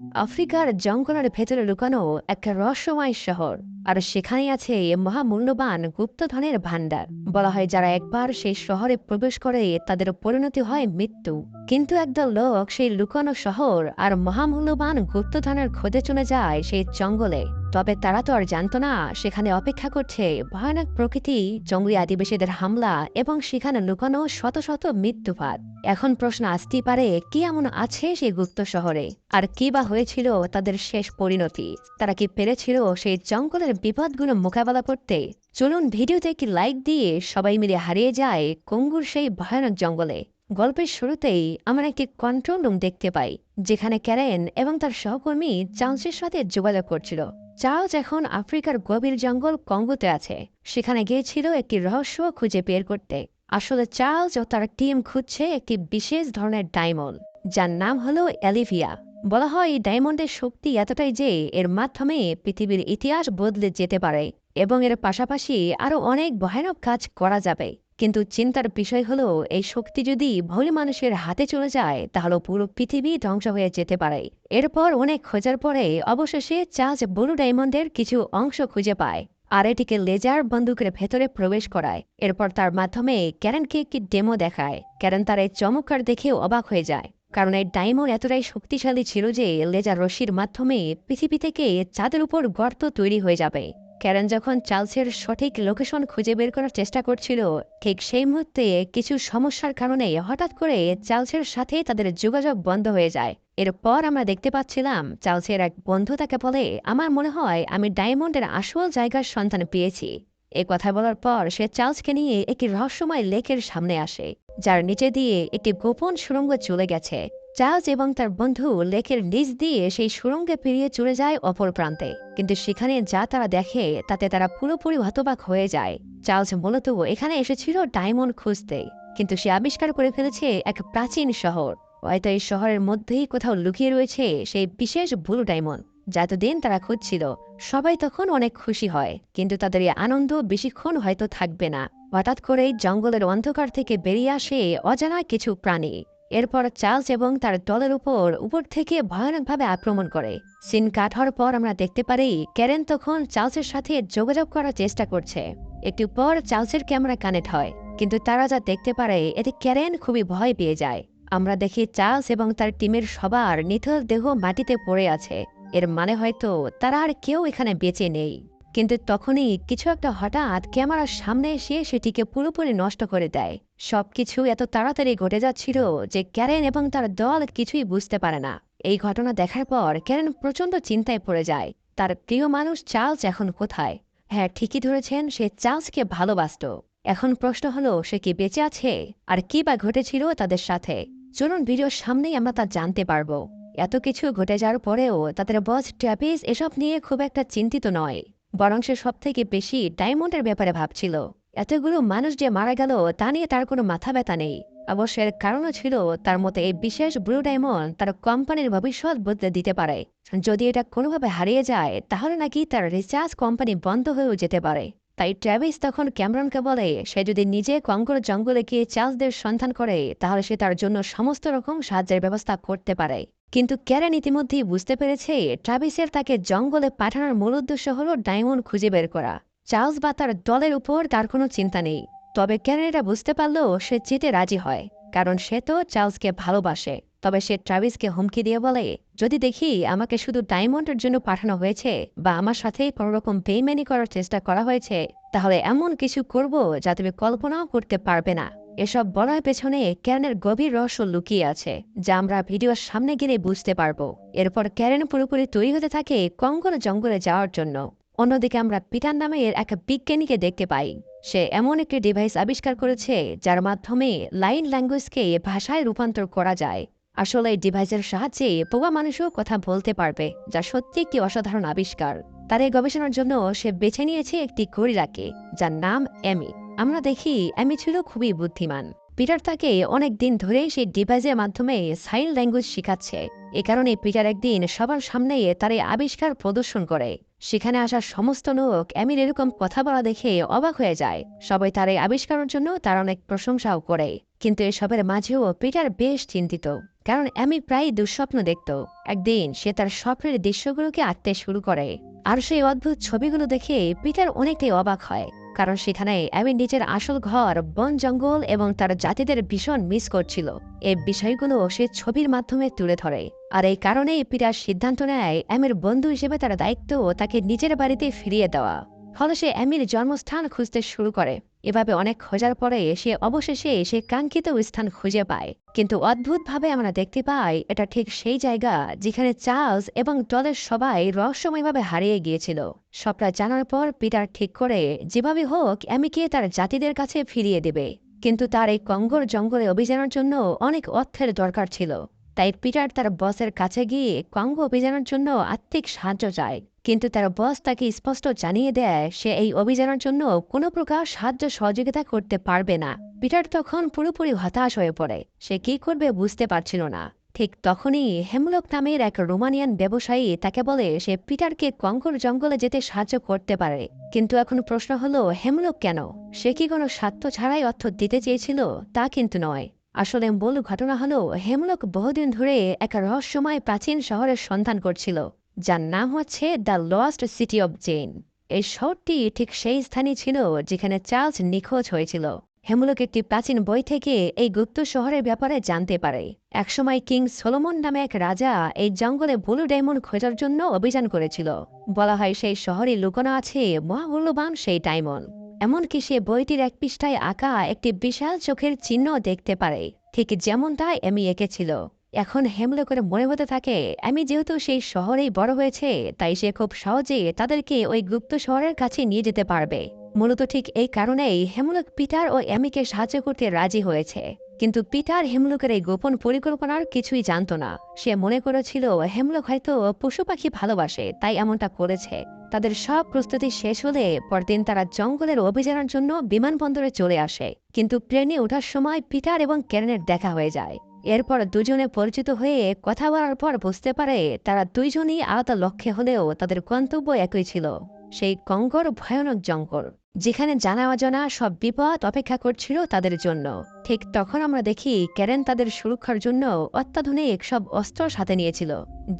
আফ্রিকার জঙ্গলের ভেতরে লুকানো একটা রহস্যময় শহর। আর সেখানে আছে মহামূল্যবান গুপ্তধনের ভাণ্ডার। বলা হয় যারা একবার সেই শহরে প্রবেশ করে, তাদের পরিণতি হয় মৃত্যু। কিন্তু একদল লোক সেই লুকানো শহর আর মহামূল্যবান গুপ্তধনের খোঁজে চলে যায় সেই জঙ্গলে। তবে তারা তো আর জানত না, সেখানে অপেক্ষা করছে ভয়ানক প্রকৃতি, জঙ্গলি আদিবাসীদের হামলা এবং সেখানে লুকানো শত শত মৃত্যুপাত এখন প্রশ্ন আসতেই পারে, কি এমন আছে সেই গুপ্ত শহরে? আর কি বা হয়েছিল তাদের শেষ পরিণতি? তারা কি পেরেছিল সেই জঙ্গলের বিপদগুলো মোকাবেলা করতে চলুন ভিডিওতে একটি লাইক দিয়ে সবাই মিলে হারিয়ে যায় কঙ্গুর সেই ভয়ানক জঙ্গলে। গল্পের শুরুতেই আমরা একটি কন্ট্রোল রুম দেখতে পাই, যেখানে ক্যারেন এবং তার সহকর্মী চার্লসের সাথে যোগাযোগ করছিল। চার্লস এখন আফ্রিকার গভীর জঙ্গল কঙ্গোতে আছে, সেখানে গিয়েছিল একটি রহস্য খুঁজে বের করতে। আসলে চার্লস ও তার টিম খুঁজছে একটি বিশেষ ধরনের ডায়মন্ড, যার নাম হলো অ্যালিভিয়া বলা হয় ডায়মন্ডের শক্তি এতটাই যে এর মাধ্যমে পৃথিবীর ইতিহাস বদলে যেতে পারে এবং এর পাশাপাশি আরও অনেক ভয়ানক কাজ করা যাবে। কিন্তু চিন্তার বিষয় হলো, এই শক্তি যদি ভুল মানুষের হাতে চলে যায়, তাহলে পুরো পৃথিবী ধ্বংস হয়ে যেতে পারে। এরপর অনেক খোঁজার পরে অবশেষে চার্জ ব্লু ডায়মন্ডের কিছু অংশ খুঁজে পায় আর এটিকে লেজার বন্দুকের ভেতরে প্রবেশ করায়। এরপর তার মাধ্যমে ক্যারেনকে একটি ডেমো দেখায়। ক্যারেন তার এই চমৎকার দেখেও অবাক হয়ে যায়। কারণ এই ডায়মন্ড এতটাই শক্তিশালী ছিল যে লেজার রশির মাধ্যমে পৃথিবী থেকে চাঁদের উপর গর্ত তৈরি হয়ে যাবে। ক্যারেন যখন চার্লসের সঠিক লোকেশন খুঁজে বের করার চেষ্টা করছিল, ঠিক সেই মুহূর্তে কিছু সমস্যার কারণে হঠাৎ করে চার্লসের সাথে তাদের যোগাযোগ বন্ধ হয়ে যায়। এরপর আমরা দেখতে পাচ্ছিলাম, চার্লসের এক বন্ধু তাকে বলে, আমার মনে হয় আমি ডায়মন্ডের আসল জায়গার সন্ধান পেয়েছি। এ কথা বলার পর সে চার্লসকে নিয়ে একটি রহস্যময় লেকের সামনে আসে, যার নিচে দিয়ে একটি গোপন সুড়ঙ্গ চলে গেছে। চার্লস এবং তার বন্ধু লেকের নিচ দিয়ে সেই সুড়ঙ্গে পেরিয়ে চলে যায় অপর প্রান্তে, কিন্তু সেখানে যা তারা দেখে তাতে তারা পুরোপুরি হতবাক হয়ে যায়। চার্লস মূলত এখানে এসেছিল ডায়মন্ড খুঁজতে, কিন্তু সে আবিষ্কার করে ফেলেছে এক প্রাচীন শহর। হয়তো এই শহরের মধ্যেই কোথাও লুকিয়ে রয়েছে সেই বিশেষ ব্লু ডায়মন্ড। যা এতদিন তারা খুঁজছিল, সবাই তখন অনেক খুশি হয়, কিন্তু তাদের এই আনন্দ বেশিক্ষণ হয়তো থাকবে না। হঠাৎ করেই জঙ্গলের অন্ধকার থেকে বেরিয়ে আসে অজানা কিছু প্রাণী। এরপর চার্লস এবং তার দলের উপর উপর থেকে ভয়ানকভাবে আক্রমণ করে। সিন কাট হওয়ার পর আমরা দেখতে পারি, ক্যারেন তখন চার্লসের সাথে যোগাযোগ করার চেষ্টা করছে। একটু পর চার্লসের ক্যামেরা কানেক্ট হয়, কিন্তু তারা যা দেখতে পারে, এতে ক্যারেন খুবই ভয় পেয়ে যায়। আমরা দেখি চার্লস এবং তার টিমের সবার নিথর দেহ মাটিতে পড়ে আছে। এর মানে হয়তো তারা আর কেউ এখানে বেঁচে নেই। কিন্তু তখনই কিছু একটা হঠাৎ ক্যামেরার সামনে এসে সেটিকে পুরোপুরি নষ্ট করে দেয়। সবকিছু এত তাড়াতাড়ি ঘটে যাচ্ছিল যে ক্যারেন এবং তার দল কিছুই বুঝতে পারে না। এই ঘটনা দেখার পর ক্যারেন প্রচণ্ড চিন্তায় পড়ে যায়। তার প্রিয় মানুষ চার্লস এখন কোথায়? হ্যাঁ ঠিকই ধরেছেন, সে চার্লসকে ভালোবাসত। এখন প্রশ্ন হলো, সে কি বেঁচে আছে? আর কি বা ঘটেছিল তাদের সাথে? চলুন ভিডিওর সামনেই আমরা তা জানতে পারব। এত কিছু ঘটে যাওয়ার পরেও তাদের বস ট্র্যাপিস এসব নিয়ে খুব একটা চিন্তিত নয়। বরং সে সব থেকে বেশি ডায়মন্ডের ব্যাপারে ভাবছিল। এতগুলো মানুষ যে মারা গেল, তা নিয়ে তার কোনো মাথা ব্যথা নেই। অবশ্যের কারণও ছিল তার মতে এই বিশেষ ব্লু ডায়মন্ড তার কোম্পানির ভবিষ্যৎ বদলে দিতে পারে। যদি এটা কোনোভাবে হারিয়ে যায়, তাহলে নাকি তার রিচার্জ কোম্পানি বন্ধ হয়েও যেতে পারে। তাই ট্র্যাভিস তখন ক্যামরনকে বলে, সে যদি নিজে কঙ্কর জঙ্গলে গিয়ে চার্লসদের সন্ধান করে, তাহলে সে তার জন্য সমস্ত রকম সাহায্যের ব্যবস্থা করতে পারে। কিন্তু ক্যারেন ইতিমধ্যেই বুঝতে পেরেছে ট্রাভিসের তাকে জঙ্গলে পাঠানোর মূল উদ্দেশ্য হল ডায়মন্ড খুঁজে বের করা। চার্লস বা তার দলের উপর তার কোনো চিন্তা নেই। তবে ক্যারেন এটা বুঝতে পারলেও সে যেতে রাজি হয়, কারণ সে তো চার্লসকে ভালোবাসে। তবে সে ট্রাভিসকে হুমকি দিয়ে বলে, যদি দেখি আমাকে শুধু ডায়মন্ডের জন্য পাঠানো হয়েছে বা আমার সাথে কোনোরকম বেইমানি করার চেষ্টা করা হয়েছে, তাহলে এমন কিছু করব যা তুমি কল্পনাও করতে পারবে না। এসব বলার পেছনে ক্যারেনের গভীর রহস্য লুকিয়ে আছে, যা আমরা ভিডিওর সামনে গেলে বুঝতে পারব। এরপর ক্যারেন পুরোপুরি তৈরি হতে থাকে কঙ্গল জঙ্গলে যাওয়ার জন্য। অন্যদিকে আমরা পিটার নামে এর এক বিজ্ঞানীকে দেখতে পাই। সে এমন একটি ডিভাইস আবিষ্কার করেছে, যার মাধ্যমে লাইন ল্যাঙ্গুয়েজকে ভাষায় রূপান্তর করা যায়। আসলে এই ডিভাইসের সাহায্যে পোয়া মানুষও কথা বলতে পারবে, যা সত্যি একটি অসাধারণ আবিষ্কার। তার এই গবেষণার জন্য সে বেছে নিয়েছে একটি গরিলাকে, যার নাম এমি। আমরা দেখি অ্যামি ছিল খুবই বুদ্ধিমান। পিটার তাকে অনেক দিন ধরেই সেই ডিভাইসের মাধ্যমে সাইন ল্যাঙ্গুয়েজ শিখাচ্ছে। এ কারণে পিটার একদিন সবার সামনে তার এই আবিষ্কার প্রদর্শন করে। সেখানে আসা সমস্ত লোক অ্যামির এরকম কথা বলা দেখে অবাক হয়ে যায়। সবাই তার এই আবিষ্কারের জন্য তার অনেক প্রশংসাও করে। কিন্তু এসবের মাঝেও পিটার বেশ চিন্তিত, কারণ অ্যামি প্রায় দুঃস্বপ্ন দেখত। একদিন সে তার স্বপ্নের দৃশ্যগুলোকে আঁকতে শুরু করে। আর সেই অদ্ভুত ছবিগুলো দেখে পিটার অনেকটাই অবাক হয়। কারণ সেখানে অ্যামি নিজের আসল ঘর, বন জঙ্গল এবং তার জাতিদের ভীষণ মিস করছিল। এই বিষয়গুলো সে ছবির মাধ্যমে তুলে ধরে। আর এই কারণেই পিটার সিদ্ধান্ত নেয় অ্যামের বন্ধু হিসেবে তার দায়িত্ব তাকে নিজের বাড়িতে ফিরিয়ে দেওয়া। ফলে সে অ্যামির জন্মস্থান খুঁজতে শুরু করে। এভাবে অনেক খোঁজার পরে সে অবশেষে সে কাঙ্ক্ষিত স্থান খুঁজে পায়। কিন্তু অদ্ভুতভাবে আমরা দেখতে পাই, এটা ঠিক সেই জায়গা যেখানে চার্লস এবং দলের সবাই রহস্যময়ভাবে হারিয়ে গিয়েছিল। সবটা জানার পর পিটার ঠিক করে, যেভাবে হোক, অ্যামিকে তার জাতিদের কাছে ফিরিয়ে দেবে। কিন্তু তার এই কঙ্গর জঙ্গলে অভিযানের জন্য অনেক অর্থের দরকার ছিল। তাই পিটার তার বসের কাছে গিয়ে কঙ্গ অভিযানের জন্য আর্থিক সাহায্য চায়। কিন্তু তার বস তাকে স্পষ্ট জানিয়ে দেয়, সে এই অভিযানের জন্য কোনো প্রকার সাহায্য সহযোগিতা করতে পারবে না। পিটার তখন পুরোপুরি হতাশ হয়ে পড়ে। সে কি করবে বুঝতে পারছিল না। ঠিক তখনই হেমলক নামের এক রোমানিয়ান ব্যবসায়ী তাকে বলে সে পিটারকে কঙ্কর জঙ্গলে যেতে সাহায্য করতে পারে। কিন্তু এখন প্রশ্ন হলো, হেমলক কেন? সে কি কোনো স্বার্থ ছাড়াই অর্থ দিতে চেয়েছিল? তা কিন্তু নয়। আসলে মূল ঘটনা হলো, হেমলক বহুদিন ধরে এক রহস্যময় প্রাচীন শহরের সন্ধান করছিল, যার নাম হচ্ছে the lost city of Zen এই শহরটি ঠিক সেই স্থানই ছিল যেখানে চার্লস নিখোঁজ হয়েছিল। হেমলক একটি প্রাচীন বই থেকে এই গুপ্ত শহরের ব্যাপারে জানতে পারে। একসময় কিং সোলোমন নামে এক রাজা এই জঙ্গলে ব্লু ডায়মন্ড খোঁজার জন্য অভিযান করেছিল। বলা হয় সেই শহরে লুকানো আছে মহামূল্যবান সেই ডায়মন্ড। এমনকি সে বইটির এক পৃষ্ঠায় আঁকা একটি বিশাল চোখের চিহ্ন দেখতে পারে। ঠিক যেমনটা এমি এঁকেছিল। এখন হেমলে করে মনে হতে থাকে আমি যেহেতু সেই শহরেই বড় হয়েছে, তাই সে খুব সহজে তাদেরকে ওই গুপ্ত শহরের কাছে নিয়ে যেতে পারবে। মূলত ঠিক এই কারণেই হেমলক পিটার ও এমিকে সাহায্য করতে রাজি হয়েছে। কিন্তু পিটার হেমলকের এই গোপন পরিকল্পনার কিছুই জানত না। সে মনে করেছিল, হেমলক হয়তো পশু পাখি ভালোবাসে, তাই এমনটা করেছে। তাদের সব প্রস্তুতি শেষ হলে পরদিন তারা জঙ্গলের অভিযানের জন্য বিমানবন্দরে চলে আসে। কিন্তু প্লেনে ওঠার সময় পিটার এবং ক্যারেনের দেখা হয়ে যায়। এরপর দুজনে পরিচিত হয়ে কথা বলার পর বুঝতে পারে তারা দুইজনই আলাদা লক্ষ্যে হলেও তাদের গন্তব্য একই ছিল। সেই কঙ্কর ভয়ানক জঙ্গল, যেখানে জানা অজানা সব বিপদ অপেক্ষা করছিল তাদের জন্য। ঠিক তখন আমরা দেখি ক্যারেন তাদের সুরক্ষার জন্য অত্যাধুনিক সব অস্ত্র সাথে নিয়েছিল,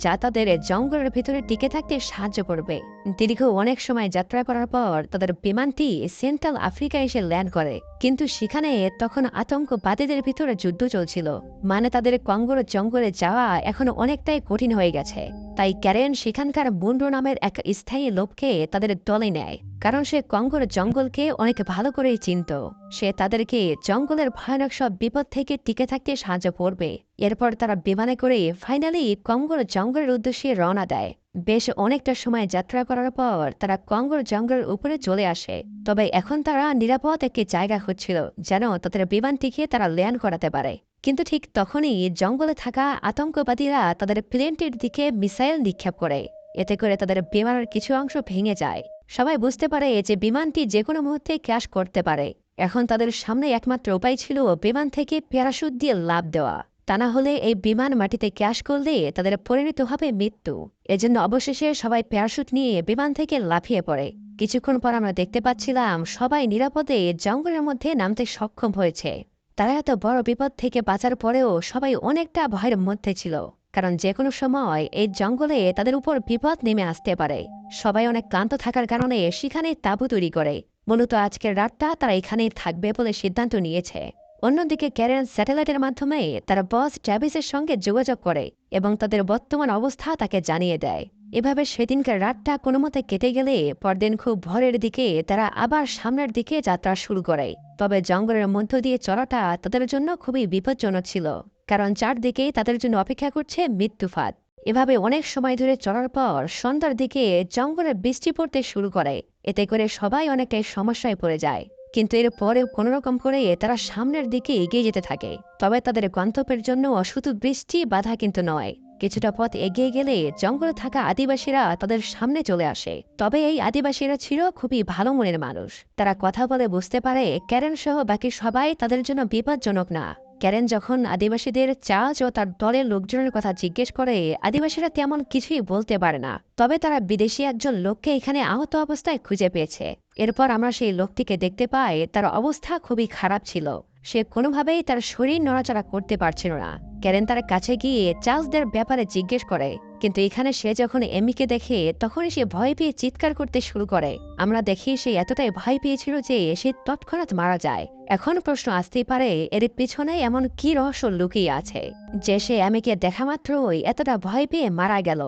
যা তাদের জঙ্গলের ভিতরে টিকে থাকতে সাহায্য করবে। দীর্ঘ অনেক সময় যাত্রা করার পর তাদের বিমানটি সেন্ট্রাল আফ্রিকা এসে ল্যান্ড করে, কিন্তু সেখানে তখন আতঙ্কবাদীদের ভিতরে যুদ্ধ চলছিল মানে তাদের কঙ্গর জঙ্গলে যাওয়া এখন অনেকটাই কঠিন হয়ে গেছে। তাই ক্যারেন সেখানকার বুন্ডো নামের এক স্থায়ী লোককে তাদের দলে নেয়, কারণ সে কঙ্গর জঙ্গলকে অনেক ভালো করেই চিনত। সে তাদেরকে জঙ্গলের ভয়ানক সব বিপদ থেকে টিকে থাকতে সাহায্য করবে। এরপর তারা বিমানে করে ফাইনালি কঙ্গোর জঙ্গলের উদ্দেশ্যে রওনা দেয়। বেশ অনেকটা সময় যাত্রা করার পর তারা কঙ্গোর জঙ্গলের উপরে চলে আসে। তবে এখন তারা নিরাপদ একটি জায়গা খুঁজছিল, যেন তাদের বিমানটিকে তারা ল্যান্ড করাতে পারে। কিন্তু ঠিক তখনই জঙ্গলে থাকা আতঙ্কবাদীরা তাদের প্লেনটির দিকে মিসাইল নিক্ষেপ করে। এতে করে তাদের বিমানের কিছু অংশ ভেঙে যায়। সবাই বুঝতে পারে যে বিমানটি যে কোনো মুহূর্তে ক্যাশ করতে পারে। এখন তাদের সামনে একমাত্র উপায় ছিল বিমান থেকে প্যারাশুট দিয়ে লাভ দেওয়া। তা না হলে এই বিমান মাটিতে ক্যাশ করলে তাদের পরিণত হবে মৃত্যু। এজন্য অবশেষে সবাই প্যারাশুট নিয়ে বিমান থেকে লাফিয়ে পড়ে। কিছুক্ষণ পর আমরা দেখতে পাচ্ছিলাম সবাই নিরাপদে জঙ্গলের মধ্যে নামতে সক্ষম হয়েছে। তারা এত বড় বিপদ থেকে বাঁচার পরেও সবাই অনেকটা ভয়ের মধ্যে ছিল, কারণ যে কোনো সময় এই জঙ্গলে তাদের উপর বিপদ নেমে আসতে পারে। সবাই অনেক ক্লান্ত থাকার কারণে সেখানে তাঁবু তৈরি করে। মূলত আজকের রাতটা তারা এখানেই থাকবে বলে সিদ্ধান্ত নিয়েছে। অন্যদিকে ক্যারেন স্যাটেলাইটের মাধ্যমে তারা বস ট্যাবিসের সঙ্গে যোগাযোগ করে এবং তাদের বর্তমান অবস্থা তাকে জানিয়ে দেয়। এভাবে সেদিনকার রাতটা কোনো মতে কেটে গেলে পরদিন খুব ভোরের দিকে তারা আবার সামনের দিকে যাত্রা শুরু করে। তবে জঙ্গলের মধ্য দিয়ে চলাটা তাদের জন্য খুবই বিপজ্জনক ছিল, কারণ চারদিকে তাদের জন্য অপেক্ষা করছে মৃত্যুফাত। এভাবে অনেক সময় ধরে চলার পর সন্ধ্যার দিকে জঙ্গলে বৃষ্টি পড়তে শুরু করে। এতে করে সবাই অনেকটাই সমস্যায় পড়ে যায়। কিন্তু এর পরেও কোনোরকম করে তারা সামনের দিকে এগিয়ে যেতে থাকে। তবে তাদের গন্তব্যের জন্য শুধু বৃষ্টি বাধা কিন্তু নয়। কিছুটা পথ এগিয়ে গেলে জঙ্গলে থাকা আদিবাসীরা তাদের সামনে চলে আসে। তবে এই আদিবাসীরা ছিল খুবই ভালো মনের মানুষ। তারা কথা বলে বুঝতে পারে ক্যারেন সহ বাকি সবাই তাদের জন্য বিপজ্জনক না। ক্যারেন যখন আদিবাসীদের চার্জ ও তার দলের লোকজনের কথা জিজ্ঞেস করে, আদিবাসীরা তেমন কিছুই বলতে পারে না। তবে তারা বিদেশি একজন লোককে এখানে আহত অবস্থায় খুঁজে পেয়েছে। এরপর আমরা সেই লোকটিকে দেখতে পাই, তার অবস্থা খুবই খারাপ ছিল। সে কোনোভাবেই তার শরীর নড়াচড়া করতে পারছিল না। ক্যারেন তার কাছে গিয়ে চার্লসদের ব্যাপারে জিজ্ঞেস করে, কিন্তু এখানে সে যখন এমিকে দেখে, তখনই সে ভয় পেয়ে চিৎকার করতে শুরু করে। আমরা দেখি সে এতটাই ভয় পেয়েছিল যে সে তৎক্ষণাৎ মারা যায়। এখন প্রশ্ন আসতেই পারে, এর পিছনে এমন কি রহস্য লুকিয়ে আছে, যে সে এমিকে দেখা মাত্রই এতটা ভয় পেয়ে মারা গেল।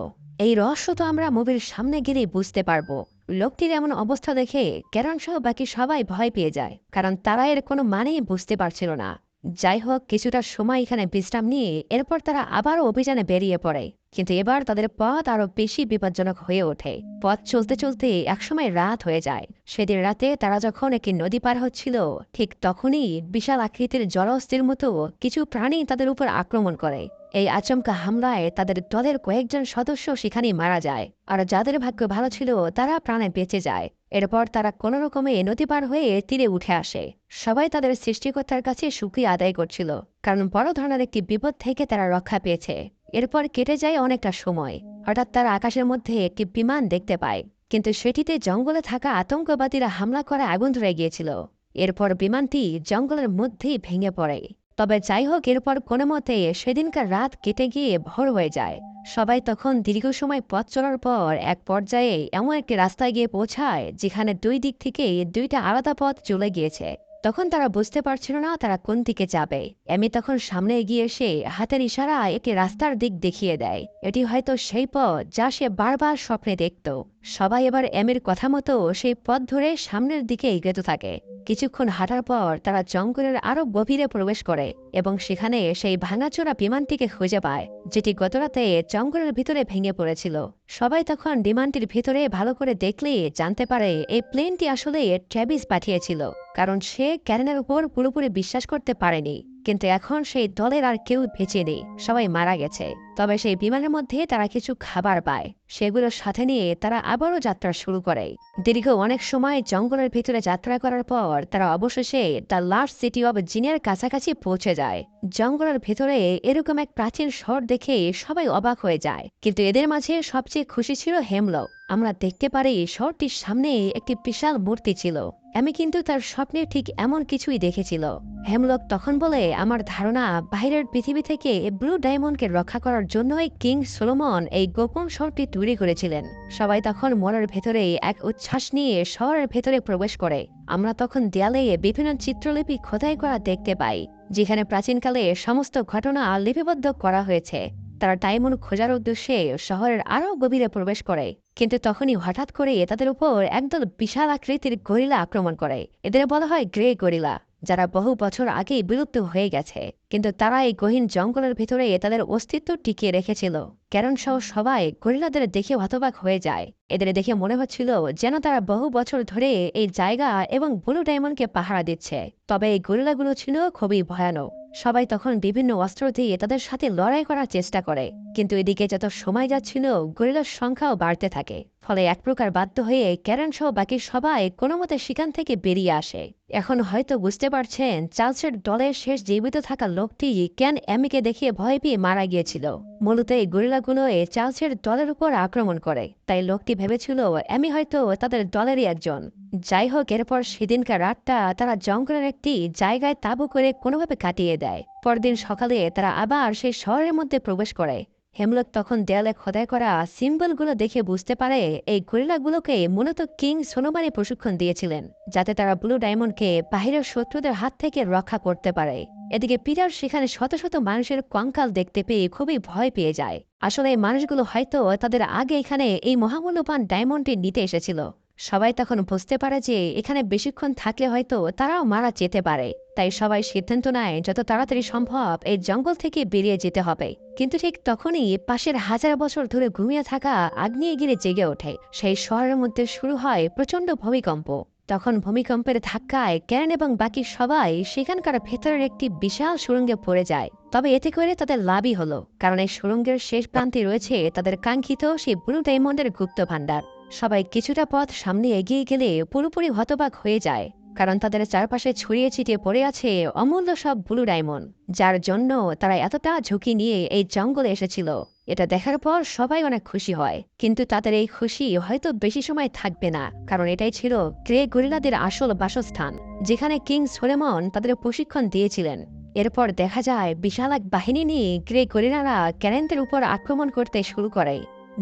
এই রহস্য তো আমরা মুভির সামনে গেলেই বুঝতে পারব। লোকটির এমন অবস্থা দেখে ক্যারন সহ বাকি সবাই ভয় পেয়ে যায়, কারণ তারা এর কোনো মানেই বুঝতে পারছিল না। যাই হোক, কিছুটা সময় এখানে বিশ্রাম নিয়ে এরপর তারা আবারও অভিযানে বেরিয়ে পড়ে। কিন্তু এবার তাদের পথ আরও বেশি বিপজ্জনক হয়ে ওঠে। পথ চলতে চলতে একসময় রাত হয়ে যায়। সেদিন রাতে তারা যখন একটি নদী পার হচ্ছিল, ঠিক তখনই বিশাল আকৃতির জলস্থির মতো কিছু প্রাণী তাদের উপর আক্রমণ করে। এই আচমকা হামলায় তাদের দলের কয়েকজন সদস্য সেখানেই মারা যায়। আর যাদের ভাগ্য ভালো ছিল, তারা প্রাণে বেঁচে যায়। এরপর তারা কোনো রকমে নদী পার হয়ে তীরে উঠে আসে। সবাই তাদের সৃষ্টিকর্তার কাছে সুখী আদায় করছিল। কারণ বড় ধরনের একটি বিপদ থেকে তারা রক্ষা পেয়েছে। এরপর কেটে যায় অনেকটা সময়। হঠাৎ তারা আকাশের মধ্যে একটি বিমান দেখতে পায়, কিন্তু সেটিতে জঙ্গলে থাকা আতঙ্কবাদীরা হামলা করে আগুন ধরে গিয়েছিল। এরপর বিমানটি জঙ্গলের মধ্যেই ভেঙে পড়ে। তবে যাই হোক, এরপর কোনো মতে সেদিনকার রাত কেটে গিয়ে ভোর হয়ে যায়। সবাই তখন দীর্ঘ সময় পথ চলার পর এক পর্যায়ে এমন একটি রাস্তায় গিয়ে পৌঁছায়, যেখানে দুই দিক থেকে দুইটা আলাদা পথ চলে গিয়েছে। তখন তারা বুঝতে পারছিল না তারা কোন দিকে যাবে। এমি তখন সামনে এগিয়ে এসে হাতের ইশারা একটি রাস্তার দিক দেখিয়ে দেয়। এটি হয়তো সেই পথ যা সে বারবার স্বপ্নে দেখত। সবাই এবার এমির কথা মতো সেই পথ ধরে সামনের দিকে এগোতে থাকে। কিছুক্ষণ হাঁটার পর তারা জঙ্গলের আরও গভীরে প্রবেশ করে এবং সেখানে সেই ভাঙাচোরা বিমানটিকে খুঁজে পায়, যেটি গতরাতে জঙ্গলের ভিতরে ভেঙে পড়েছিল। সবাই তখন বিমানটির ভিতরে ভালো করে দেখলে জানতে পারে এই প্লেনটি আসলে ট্র্যাভিস পাঠিয়েছিল। কারণ সে ক্যারেনের উপর পুরোপুরি বিশ্বাস করতে পারেনি। কিন্তু এখন সেই দলের আর কেউ বেঁচে নেই, সবাই মারা গেছে। তবে সেই বিমানের মধ্যে তারা কিছু খাবার পায়। সেগুলোর সাথে নিয়ে তারা আবারও যাত্রা শুরু করে। দীর্ঘ অনেক সময় জঙ্গলের ভিতরে যাত্রা করার পর তারা অবশেষে দ্য লাস্ট সিটি অব জিনের কাছাকাছি পৌঁছে যায়। জঙ্গলের ভেতরে এরকম এক প্রাচীন শহর দেখে সবাই অবাক হয়ে যায়। কিন্তু এদের মাঝে সবচেয়ে খুশি ছিল হেমলক আমরা দেখতে পারি শহরটির সামনে একটি বিশাল মূর্তি ছিল। আমি কিন্তু তার স্বপ্নে ঠিক এমন কিছুই দেখেছিল। হেমলক তখন বলে আমার ধারণা বাইরের পৃথিবী থেকে ব্লু ডায়মন্ডকে রক্ষা করার জন্যই কিং সোলোমন এই গোপন শহরটি তৈরি করেছিলেন। সবাই তখন মনের ভেতরে এক উচ্ছ্বাস নিয়ে শহরের ভেতরে প্রবেশ করে। আমরা তখন দেয়ালে বিভিন্ন চিত্রলিপি খোদাই করা দেখতে পাই, যেখানে প্রাচীনকালে সমস্ত ঘটনা লিপিবদ্ধ করা হয়েছে। তারা ডায়মন্ড খোঁজার উদ্দেশ্যে শহরের আরও গভীরে প্রবেশ করে, কিন্তু তখনই হঠাৎ করে তাদের উপর একদল বিশাল আকৃতির গরিলা আক্রমণ করে। এদের বলা হয় গ্রে গরিলা। যারা বহু বছর আগেই বিলুপ্ত হয়ে গেছে, কিন্তু তারা এই গহীন জঙ্গলের ভিতরে তাদের অস্তিত্ব টিকিয়ে রেখেছিল। কারণ সহ সবাই গরিলাদের দেখে হতবাক হয়ে যায়। এদের দেখে মনে হচ্ছিল যেন তারা বহু বছর ধরে এই জায়গা এবং ব্লু ডায়মন্ডকে পাহারা দিচ্ছে। তবে এই গরিলাগুলো ছিল খুবই ভয়ানক। সবাই তখন বিভিন্ন অস্ত্র দিয়ে তাদের সাথে লড়াই করার চেষ্টা করে, কিন্তু এদিকে যত সময় যাচ্ছিল, গরিলার সংখ্যাও বাড়তে থাকে। ফলে এক প্রকার বাধ্য হয়ে ক্যারেন সহ বাকি সবাই কোনো মতে সেখান থেকে বেরিয়ে আসে। এখন হয়তো বুঝতে পারছেন, চার্লসের দলের শেষ জীবিত থাকা লোকটি ক্যান এমিকে দেখিয়ে ভয় পেয়ে মারা গিয়েছিল। মূলত এই গরিলাগুলো এ চার্লসের দলের উপর আক্রমণ করে, তাই লোকটি ভেবেছিল এমি হয়তো তাদের দলেরই একজন। যাই হোক, এরপর সেদিনকার রাতটা তারা জঙ্গলের একটি জায়গায় তাবু করে কোনোভাবে কাটিয়ে দেয়। পরদিন সকালে তারা আবার সেই শহরের মধ্যে প্রবেশ করে। হেমলক তখন দেয়ালে খোদাই করা সিম্বলগুলো দেখে বুঝতে পারে এই গরিলাগুলোকে মূলত কিং সোনোমানি প্রশিক্ষণ দিয়েছিলেন, যাতে তারা ব্লু ডায়মন্ডকে বাহিরের শত্রুদের হাত থেকে রক্ষা করতে পারে। এদিকে পিটার সেখানে শত শত মানুষের কঙ্কাল দেখতে পেয়ে খুবই ভয় পেয়ে যায়। আসলে এই মানুষগুলো হয়তো তাদের আগে এখানে এই মহামূল্যবান ডায়মন্ডটি নিতে এসেছিল। সবাই তখন বুঝতে পারে যে এখানে বেশিক্ষণ থাকলে হয়তো তারাও মারা যেতে পারে। তাই সবাই সিদ্ধান্ত নেয় যত তাড়াতাড়ি সম্ভব এই জঙ্গল থেকে বেরিয়ে যেতে হবে। কিন্তু ঠিক তখনই পাশের হাজার বছর ধরে ঘুমিয়ে থাকা আগ্নেয়গিরি জেগে ওঠে। সেই শহরের মধ্যে শুরু হয় প্রচণ্ড ভূমিকম্প। তখন ভূমিকম্পের ধাক্কায় ক্যারেন এবং বাকি সবাই সেখানকার ভেতরের একটি বিশাল সুরঙ্গে পড়ে যায়। তবে এতে করে তাদের লাভই হলো, কারণ এই সুরঙ্গের শেষ প্রান্তে রয়েছে তাদের কাঙ্ক্ষিত সেই ব্লু ডায়মন্ডের গুপ্ত ভাণ্ডার। সবাই কিছুটা পথ সামনে এগিয়ে গেলে পুরোপুরি হতবাক হয়ে যায়, কারণ তাদের চারপাশে ছড়িয়ে ছিটিয়ে পড়ে আছে অমূল্য সব ব্লু ডায়মন্ড, যার জন্য তারা এতটা ঝুঁকি নিয়ে এই জঙ্গলে এসেছিল। এটা দেখার পর সবাই অনেক খুশি হয়, কিন্তু তাদের এই খুশি হয়তো বেশি সময় থাকবে না, কারণ এটাই ছিল গ্রে গরিলাদের আসল বাসস্থান, যেখানে কিং সোলেমন তাদের প্রশিক্ষণ দিয়েছিলেন। এরপর দেখা যায়, বিশাল এক বাহিনী নিয়ে গ্রে গরিলারা ক্যারেন্টের উপর আক্রমণ করতে শুরু করে।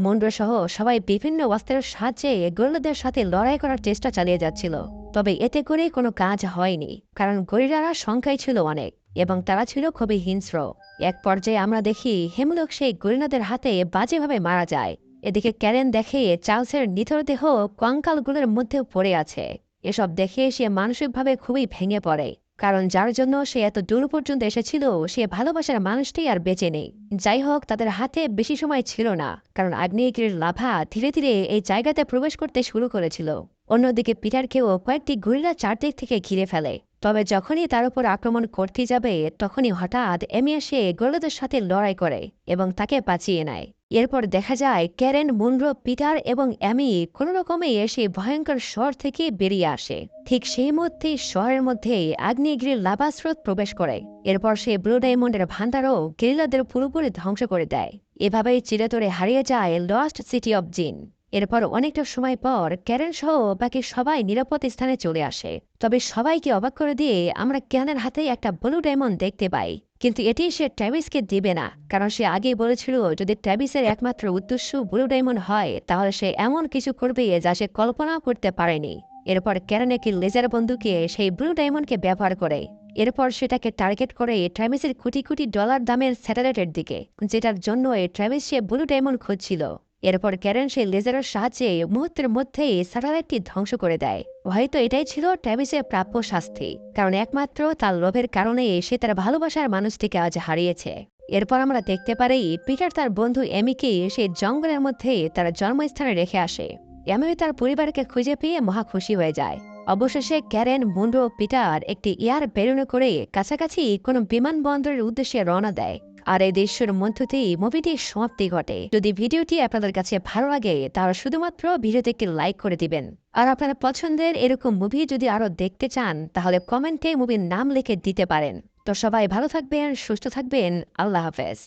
মন্ড্র সহ সবাই বিভিন্ন অস্ত্রের সাহায্যে গরিলাদের সাথে লড়াই করার চেষ্টা চালিয়ে যাচ্ছিল। তবে এতে করে কোনো কাজ হয়নি, কারণ গরিলারা সংখ্যায় ছিল অনেক এবং তারা ছিল খুবই হিংস্র। এক পর্যায়ে আমরা দেখি হেমলোক সেই গরিলাদের হাতে বাজেভাবে মারা যায়। এদিকে ক্যারেন দেখে চার্লসের নিথর দেহ কঙ্কালগুলোর মধ্যেও পড়ে আছে। এসব দেখে সে মানসিকভাবে খুবই ভেঙে পড়ে। কারণ যার জন্য সে এত দূর পর্যন্ত এসেছিল, সে ভালোবাসার মানুষটি আর বেঁচে নেই। যাই হোক, তাদের হাতে বেশি সময় ছিল না, কারণ আগ্নেয়গিরির লাভা ধীরে ধীরে এই জায়গাতে প্রবেশ করতে শুরু করেছিল। অন্যদিকে পিটারকেও কয়েকটি গরিলা চারদিক থেকে ঘিরে ফেলে। তবে যখনই তার উপর আক্রমণ করতে যাবে, তখনই হঠাৎ এমি এসে গোলাদের সাথে লড়াই করে এবং তাকে বাঁচিয়ে নেয়। এরপর দেখা যায়, ক্যারেন মুন্ড্রো পিটার এবং অ্যামি কোনো রকমে এসে ভয়ঙ্কর শহর থেকে বেরিয়ে আসে। ঠিক সেই মধ্যেই শহরের মধ্যে আগ্নেয়গিরির লাভা স্রোত প্রবেশ করে। এরপর সে ব্লু ডায়মন্ডের ভান্ডারও গেরিলাদের পুরোপুরি ধ্বংস করে দেয়। এভাবেই চিরতরে হারিয়ে যায় লস্ট সিটি অব জিন এরপর অনেকটা সময় পর ক্যারেন সহ বাকি সবাই নিরাপদ স্থানে চলে আসে। তবে সবাইকে অবাক করে দিয়ে আমরা ক্যানের হাতে একটা ব্লু ডায়মন্ড দেখতে পাই। কিন্তু এটি সে ট্র্যাভিসকে দেবে না, কারণ সে আগেই বলেছিল, যদি ট্র্যাভিসের একমাত্র উদ্দেশ্য ব্লু ডায়মন্ড হয়, তাহলে সে এমন কিছু করবে যা সে কল্পনাও করতে পারেনি। এরপর ক্যারেন একটি লেজার বন্ধুকে সেই ব্লু ডায়মন্ডকে ব্যবহার করে। এরপর সেটাকে টার্গেট করে ট্র্যাভিসের কোটি কোটি ডলার দামের স্যাটেলাইটের দিকে, যেটার জন্য এই ট্র্যাভিস সে ব্লু ডায়মন্ড খুঁজছিল। এরপর ক্যারেন সেই লেজারের সাহায্যে মুহূর্তের মধ্যেই স্যাটেলাইটটি ধ্বংস করে দেয়। হয়তো এটাই ছিল ট্যাভিসের প্রাপ্য শাস্তি, কারণ একমাত্র তার লোভের কারণে সে তার ভালোবাসার মানুষটিকে আজ হারিয়েছে। এরপর আমরা দেখতে পারি, পিটার তার বন্ধু এমিকে সেই জঙ্গলের মধ্যে তার জন্মস্থানে রেখে আসে। এমি তার পরিবারকে খুঁজে পেয়ে মহা খুশি হয়ে যায়। অবশেষে ক্যারেন, মুন্ডো পিটার একটি এয়ার বেরোনো করে কাছাকাছি কোনো বিমানবন্দরের উদ্দেশ্যে রওনা দেয়। আর এই দৃশ্যের মধ্যতেই মুভিটি সমাপ্তি ঘটে। যদি ভিডিওটি আপনাদের কাছে ভালো লাগে, তাহলে শুধুমাত্র ভিডিওতে একটি লাইক করে দিবেন। আর আপনার পছন্দের এরকম মুভি যদি আরও দেখতে চান, তাহলে কমেন্টে মুভির নাম লিখে দিতে পারেন। তো সবাই ভালো থাকবেন, সুস্থ থাকবেন, আল্লাহ হাফেজ।